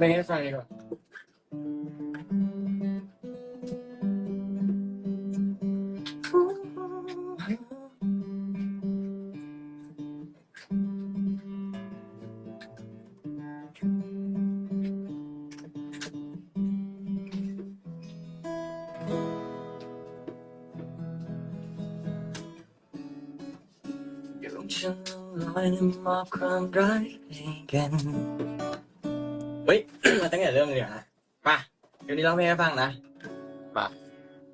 เพลงให้ฟังดีกว่า ดี๋ยวนี้ร้องเพลงให้ฟังนะมา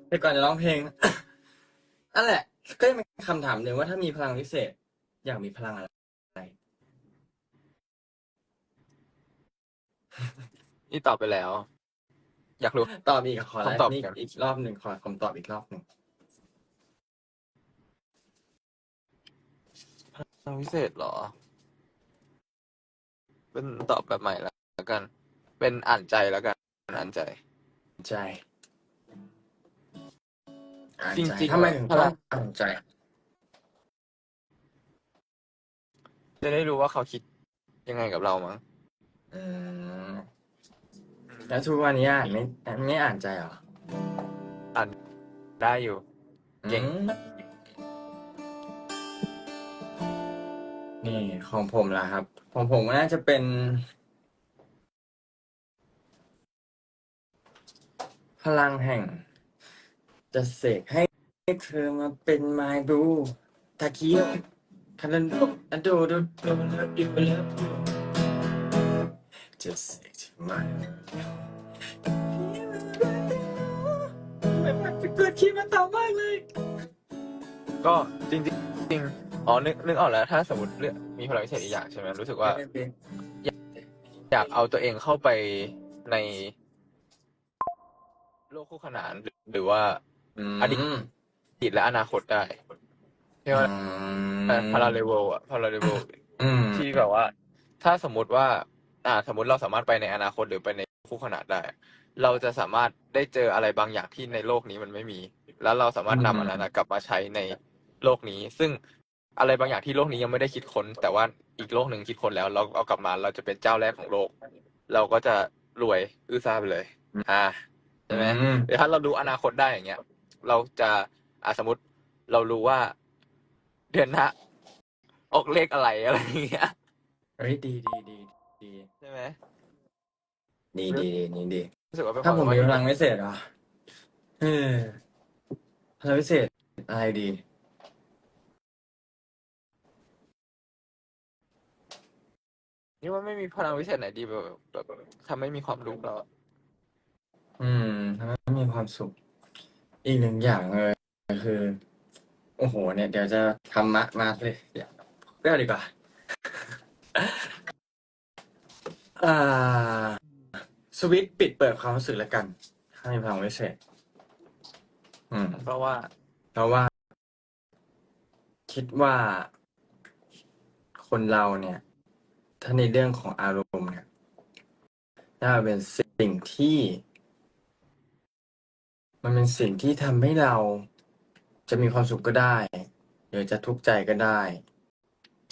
แต่ก่อนจะร้องเพลง นั่นแหละ ก็ยังเป็นคำถามหนึ่งว่าถ้ามีพลังวิเศษ อยากมีพลังอะไรนี่ตอบไปแล้ว อยากรู้ ตอบอีกขอไลคำตอบฟ์นี่กันอีกรอบหนึ่งขอคำตอบอีกรอบหนึ่งพลังพิเศษเหรอ เป็นตอบแบบใหม่แล้วกัน เป็นอ่านใจแล้วกัน อ่านใจ ใจอ่านจริงใจๆทำไมถึงพต้ลัองงอ่านใจ จะได้รู้ว่าเขาคิดยังไงกับเรามั้งอืมแล้วทุกวันนี้อ่านไม่ไม่อ่านใจเหรออ่านได้อยู่ เก่ง อืมนี่ของผมล่ะครับ ของผมน่าจะเป็น ลังแห่ง จะเสกให้เธอมาเป็นไมบูตาเกียวคารันโดอะโดโดโดเลิฟยูเลิฟยูจะเสกเธอมาไม่ไม่เกิดคิดมาต่อมากเลย ก็จริงๆจริงอ๋อนึกนึกออกแล้ว ถ้าสมมติเลือกมีพลังพิเศษอีกอย่างใช่ไหมรู้สึกว่า อยากเอาตัวเองเข้าไปในโลกคู่ขนานหรือหรือว่าอดีตอดีตและอนาคตได้เรียกว่าพาราเลเวลอะพาราเลเวลอืมที่แบบว่า ถ้าสมมุติว่า อ่า สมมติเราสามารถไปในอนาคตหรือไปในคู่ขนานได้ เราจะสามารถได้เจออะไรบางอย่างที่ในโลกนี้มันไม่มี แล้วเราสามารถนำอันนั้นนะกลับมาใช้ในโลกนี้ ซึ่งอะไรบางอย่างที่โลกนี้ยังไม่ได้คิดค้น แต่ว่าอีกโลกหนึ่งคิดค้นแล้ว เราเอากลับมาเราจะเป็นเจ้าแรกของโลก เราก็จะรวยอื้อซ่าไปเลย อ่า ใช่ไหมอืม หรือถ้าเรารู้อนาคตได้อย่างเงี้ย เราจะอ่าสมมติเรารู้ว่า เดือนหน้าออกเลขอะไรอะไรอย่างเงี้ยเฮ้ยดีดีดีดีใช่ไหมดีดีดีดีดี รู้สึกว่าเป็นคามถ้าวผมสามารมีถพลังพิเศษเหรอเออพลังพิเศษอะไรดี นี่ว่าไม่มีพลังวิเศษไหนดีแบบแบบทำให้มีความรู้เราอะ อืมทำให้มีความสุข อีกหนึ่งอย่างเลยคือ โอ้โห เนี่ย เดี๋ยวจะทำมะมาเลยเดี๋ยวเรียกดีกว่า อ่า สวิตช์ปิดเปิดความรู้สึกแล้วกัน ถ้ามีพลังพิเศษ อืม เพราะว่า เพราะว่า คิดว่าคนเราเนี่ย ถ้าในเรื่องของอารมณ์เนี่ยน่าเป็นสิ่งที่ มันเป็นสิ่งที่ทำให้เราจะมีความสุขก็ได้ หรือจะทุกข์ใจก็ได้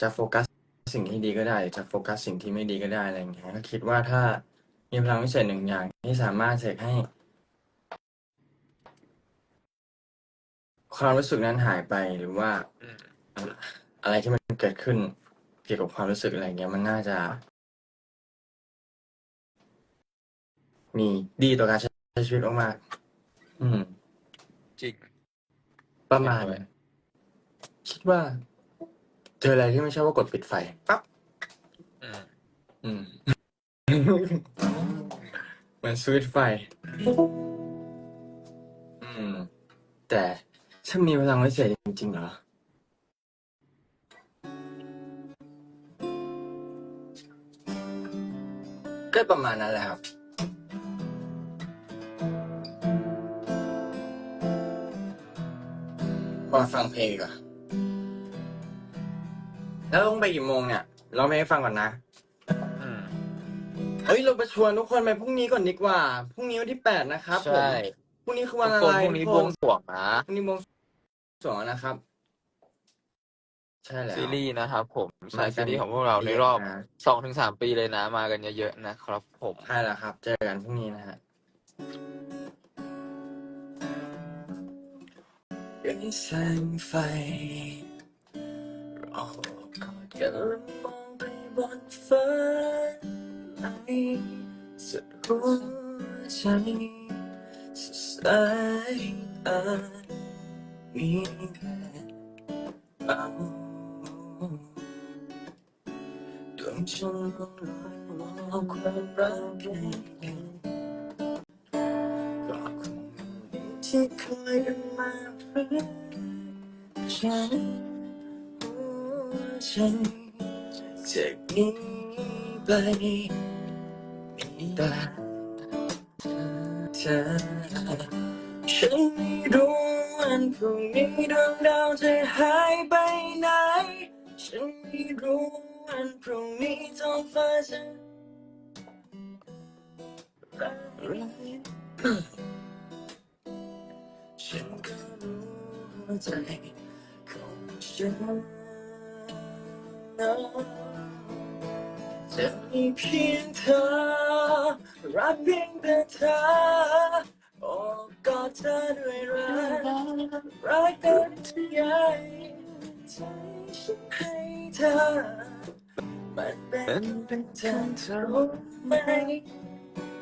จะโฟกัสสิ่งที่ดีก็ได้ จะโฟกัสสิ่งที่ไม่ดีก็ได้อะไรอย่างเงี้ยก็คิดว่าถ้ามีพลังพิเศษหนึ่งอย่างที่สามารถเสกให้ ความรู้สึกนั้นหายไปหรือว่าอืมอะไรที่มันเกิดขึ้นเกี่ยวกับความรู้สึกอะไรเงี้ยมันน่าจะ มีดีต่อการใช้ชีวิตมากๆ อืม จริงประมาณ เห็นด้วยคิดว่า เจออะไรที่ไม่ใช่ว่ากดปิดไฟปั๊บอืมอืม เหมือนสวิตช์ไฟ อืม แต่ถ้ามีพลังวิเศษจริงๆเหรอ ก็ประมาณนั้นแหละครับ มาฟังเพลงดีกว่อนแล้วลงไปกี่โมงเนี่ย เราไม่ให้ฟังก่อนนะอืมเฮ้ยเราไปชวนทุกคนไปพรุ่งนี้ก่อนดีกว่า พรุ่งนี้วันที่แปดนะครับผมใช่พรุ่งนี้คือทุวันกอะคนไรพรุ่งนี้ทุกบควงสรวงนะ พรุ่งนี้บวงสรวงนะครับ ใช่แล้วซีรีส์นะครับผมสายมากัซีนรีส์ของพวกเราในเยอะรอบนะสองถึงสามปีเลยนะ มากันเยอะๆนะครับผม ใช่แล้วครับ เจอกันพรุ่งนี้นะฮะ ยังแสงไฟรอกอดกันและมองไปบนฟ้าไหลสุดหัวใจสุดสายตามีแต่เราดวงฉันลอยลอยความรักแก่กันก็ ที่คอยมาเพื่อฉันหัวใจจากนี้ไปมีแต่เธอฉันไม่รู้วันพรุ่งนี้ดวงดาวจะหายไปไหน ฉันไม่รู้วันพรุ่งนี้ท้องฟ้าจะไร ฉันก็รู้ใจของฉันนั้นจะมีเพียงเธอ รักเพียงแต่เธอโอ้กอดเธอด้วยรักรักกันที่ใหญ่ใจฉันให้เธอ มันเป็นเป็นเธอเธอไหม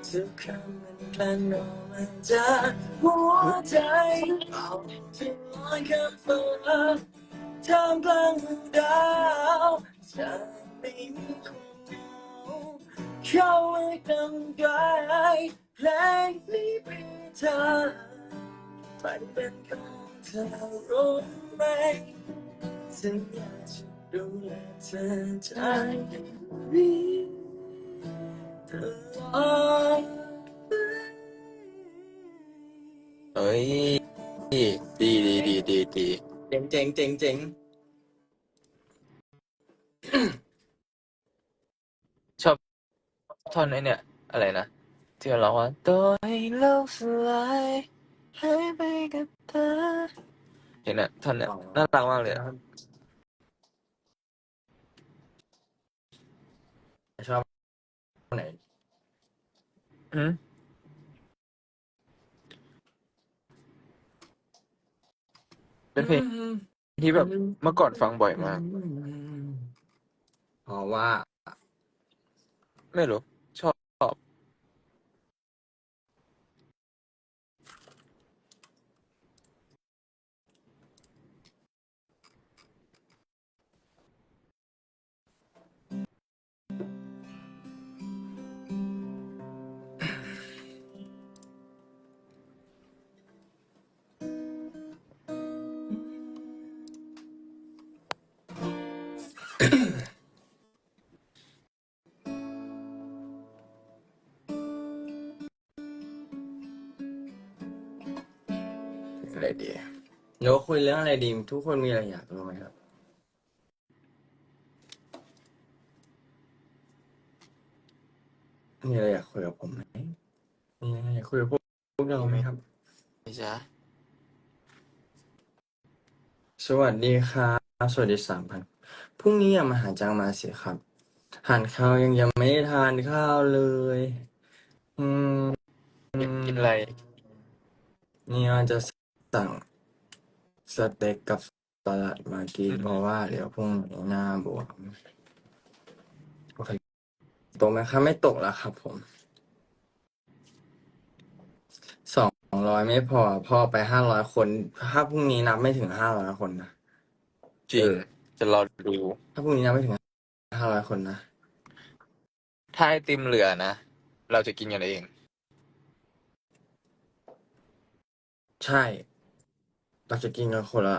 ทุกคำมันพลัน มาจากหัวใจเอาที่ลอยข้ามฟ้าท่ามกลางดาวจะไม่มีความเหงาเข้าไว้กำกายเพลงนี้เป็นเธอมันเป็นของเธอรู้ไหมฉันอยากจะดูแลเธอใจตลอด เอ้ย ดีดีดีดีดีเจ๋งเจ๋งเจ๋งเจ๋งชอบท่อนไอ้เนี่ย อะไรนะที่มันร้องว่าตัวให้โลกสลายหายไปกับเธอเห็นอะท่อนเนี่ยน่ารักมากเลยอะชอบไหนอืม เป็นเพลงที่แบบเมื่อก่อนฟังบ่อยมากเพราะว่า ไม่รู้ อะไรดีเดี๋ยวคุยเรื่องอะไรดี ทุกคนมีอะไรอยากรู้ไหมครับ มีอะไรอยากคุยกับผมไหมมีอะไรอยากคุยกับพวกพวกเราไหมครับนี่จ้ะสวัสดีครับ สวัสดีสามพันพรุ่งนี้อย่ามาหาจังมาสิครับทานข้าวยังยังไม่ได้ทานข้าวเลย อืม กินกินอะไร นี่ว่าจะ สั่งสเต็กกับสลัดมากินอืมเพราะว่าเดี๋ยวพรุ่งนี้หน้าบวมโอเคตกไหมครับไม่ตกแล้วครับผมสองร้อยไม่พอพอไปห้าร้อยคนถ้าพรุ่งนี้นับไม่ถึงห้าร้อยคนนะจริงเออจะรอดู ถ้าพรุ่งนี้นับไม่ถึงห้าร้อยคนนะถ้าไอติมเหลือนะ เราจะกินกันเอง ใช่ เราจะกินกันคนละ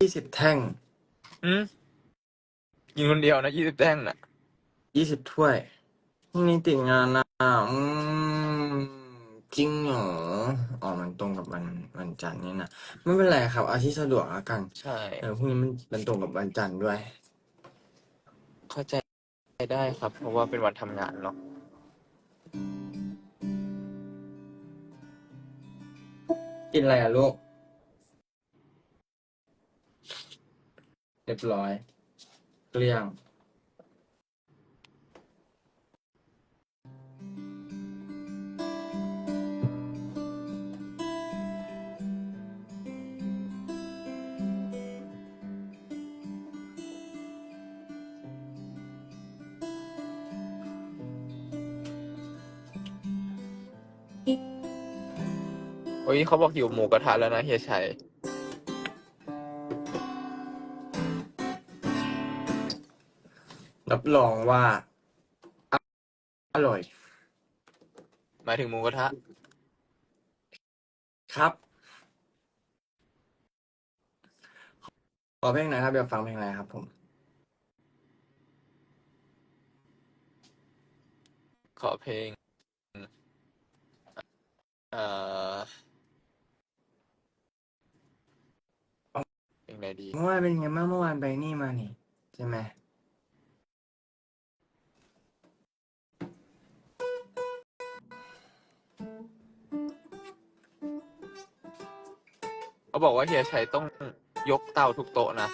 ยี่สิบแท่งอืมกินคนเดียวนะยี่สิบแท่งน่ะยี่สิบถ้วยพรุ่งนี้ติดงานนะอืมจริงเหรออ๋อมันตรงกับวันวันจันทร์นี่นะไม่เป็นไรครับ เอาที่สะดวกแล้วกันใช่ เออพรุ่งนี้มันมันตรงกับวันจันทร์ด้วย เข้าใจได้ครับ เพราะว่าเป็นวันทำงานเนาะินอะไรอะลูก เรียบร้อย เกลี้ยง ยเขาบอกหิวหมูกระทะแล้วนะเฮียชัยรับรองว่า อร่อย หมายถึงหมูกระทะ ครับ ขอเพลงหน่อยครับเดี๋ยวฟังเพลงอะไรครับ ผม ขอเพลง เอ่อ เพลงไหนดี เมื่อวานเป็นไงบ้างเมื่อวานไปนี่มานี่ ใช่ไหมเขาบอกว่าเฮียชัยต้องยกเตาทุกโต๊ะนะ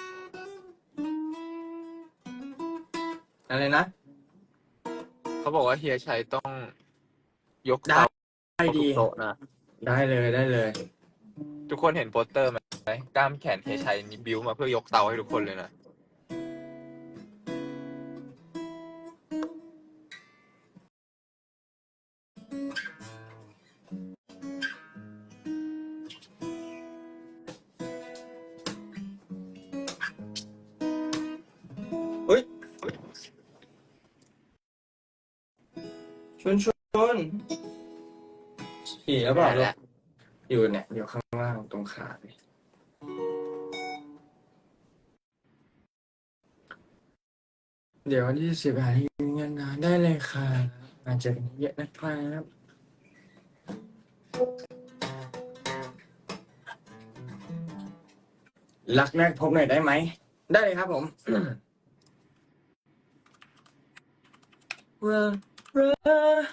อะไรนะเขาบอกว่าเฮียชัยต้องยกได้เตาได้ทุดีกโต๊ะนะ ได้เลยได้เลย ทุกคนเห็นโปสเตอร์ไหม กล้ามแขนเฮชัยนี่บิวมาเพื่อยกเตาให้ทุกคนเลยนะ เฮ้ยชวนชวนขี่แล้วเปล่านั่นแหละอยู่เนี่ยอยู่ข้างล่างตรงขาเลย เดี๋ยววันที่สิบหาที่เงินนะได้เลยค่ะมาเจอกันเยอะนะครับ รักแรกพบหน่อยได้ไหม ได้เลยครับผมรักรัก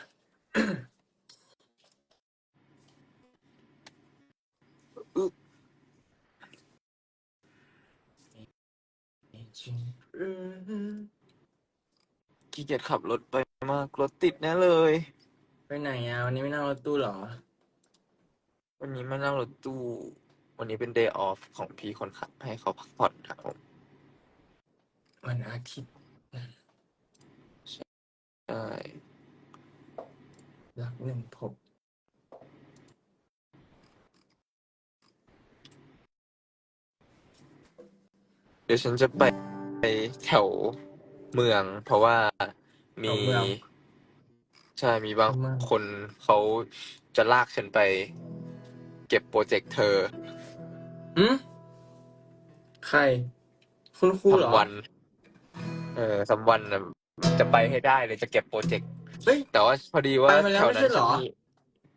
จริงหรือ ขี้เกียจขับรถไปมากรถติดแน่เลย ไปไหนอะวันนี้ไม่นั่งรถตู้เหรอ วันนี้มานั่งรถตู้ วันนี้เป็น day off ของพี่คนขับให้เขาพักผ่อนครับผมวันอาทิตย์ใช่รักหนึ่งพบเดี๋ยวฉันจะไปไปแถว เมือง เพราะว่ามีแถวเมืองใช่มีบางแถวเมือง คนเขาจะลากฉันไป เก็บโปรเจกต์เธออืมใคร คุณครูเหรอ ทำวัน เออสามวันนะจะไปให้ได้เลยจะเก็บโปรเจกต์เฮ้ย แต่ว่าพอดีว่าไปมาแล้วแถวไม่นั้ใช่นเหรฉันอ มี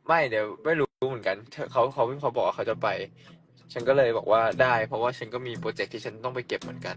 ไม่เดี๋ยวไม่รู้เหมือนกันเธอเขาเขาเขาบอกว่าเขาจะไป ฉันก็เลยบอกว่าได้ เพราะว่าฉันก็มีโปรเจกต์ที่ฉันต้องไปเก็บเหมือนกัน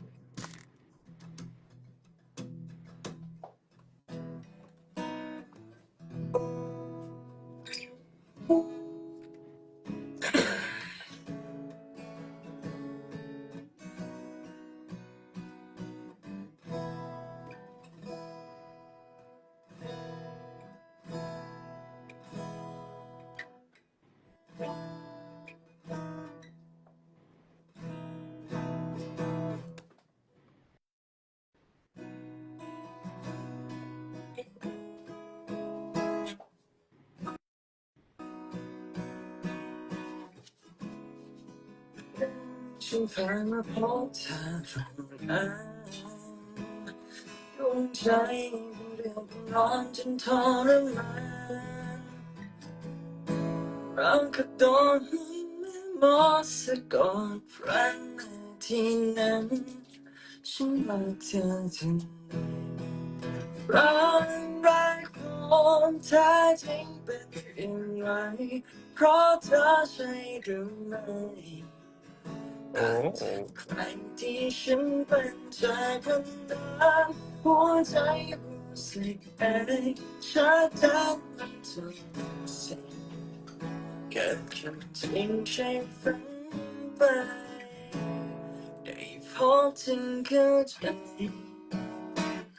ฉันผ่านมาพบเธอตรงนั้นดวงใจเป็นเรื่องของร้อนจนทรมานเราก็โดนให้แม่มอสะกดพรันในที่นั้น ฉันรักเธอถึงรักแรกของแท้จริงเป็นอย่างไรเพราะเธอใช่หรือไม่ โอ้โหครที่ฉันเป็นใจคนนั้นหัวใจรู้สึกเองชัดเจนมันทุกสิ่งเกิดขึ้นจริงใช่ฝันไปได้พบจึงเข้าใจ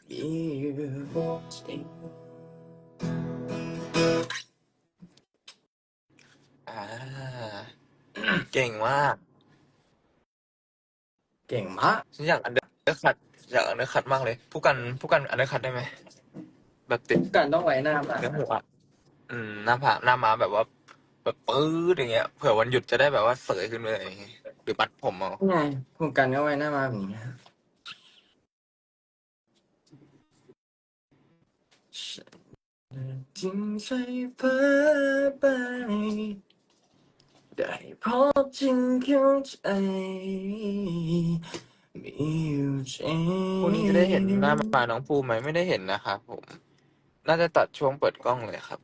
มีอยู่จริงอ่า เก่งมาก เก่งมากฉันอยากอันเดอร์คัดอยากอันเดอร์คัดมากเลย ผู้กันผู้กันอันเดอร์คัดได้ไหมแบบติดการต้องไว้หน้ามาเนื้อหัวอืมหน้าผากหน้าม้าแบบว่า แบบปื๊ดอย่างเงี้ยเผื่อวันหยุดจะได้แบบว่าเสยขึ้นไปเลยอย่างเงี้ยหรือปัดผมเอาไงโครงการก็ไว้หน้ามาแบบนี้จริงใช่ฟ้าไป ได้พบจึงเข้าใจมีอยู่จริงพรุ่งนี้จะได้เห็นหน้าม้าน้องภูมิไหมไม่ได้เห็นนะครับผม น่าจะตัดช่วงเปิดกล้องเลยครับ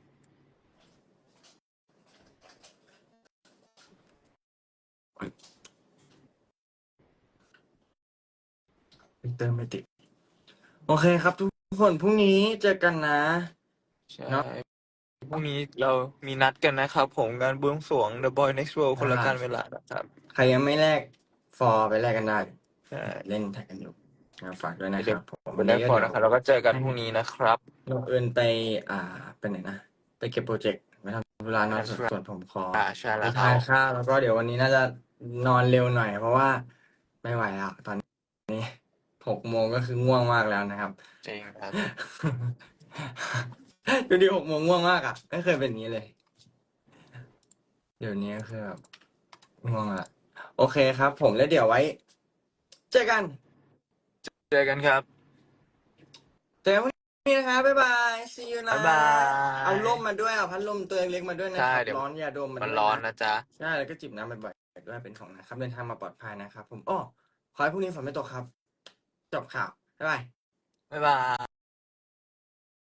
เติมไม่ติด โอเคครับทุกคนพรุ่งนี้เจอกันนะ ใช่เนอะ พรุ่งนี้เรามีนัดกันนะครับ ผมงานบวงสรวง The Boy Next World คนละอ่าการเวลานะครับใครยังไม่แลกฟอร์ไปแลกกันได้ ใช่เล่นแท็กกันอยู่นะฝากด้วยนะคเดี๋ยรัวบผมวันนี้พอนะครับเราก็เจอกันพรุ่งนี้นะครับ เราเอินไป อ่าเป็นไหนนะ ไปเก็บโปรเจกต์ไปทำธุระเนอกไปทำธุระส่วนผมขออ่าใช่ไปแล้วคทารันบข้าวแล้วก็เดี๋ยววันนี้น่าจะนอนเร็วหน่อย เพราะว่าไม่ไหวแล้วตอนนี้หกโมงก็คือง่วงมากแล้วนะครับ จริงครับ ดูดิหกโมงง่วงมากอะไม่เคยเป็นอย่างนี้เลย เดี๋ยวนี้ก็คือแบบง่วงละโอเคครับ ผมแล้วเดี๋ยวไว้ เจอกัน เจอกันครับ เจอกันพรุ่งนี้นะครับบ๊ายบาย see you นะ บ๊ายบายเอาร่มมาด้วยเอาพัดลมตัวเล็กๆมาด้วยนะคใช่รับเดี๋ยว ร้อนอย่าดมมามันด้วยร้อนนะนะจ๊ะ ใช่แล้วก็จิบน้ำบ่อยๆด้วยเป็นของนะครับเดินทางมาปลอดภัยนะครับ ผมอ้อขอให้พรุ่งนี้ฝนไม่ตกครับ จบข่าว บ๊ายบาย บ๊ายบาย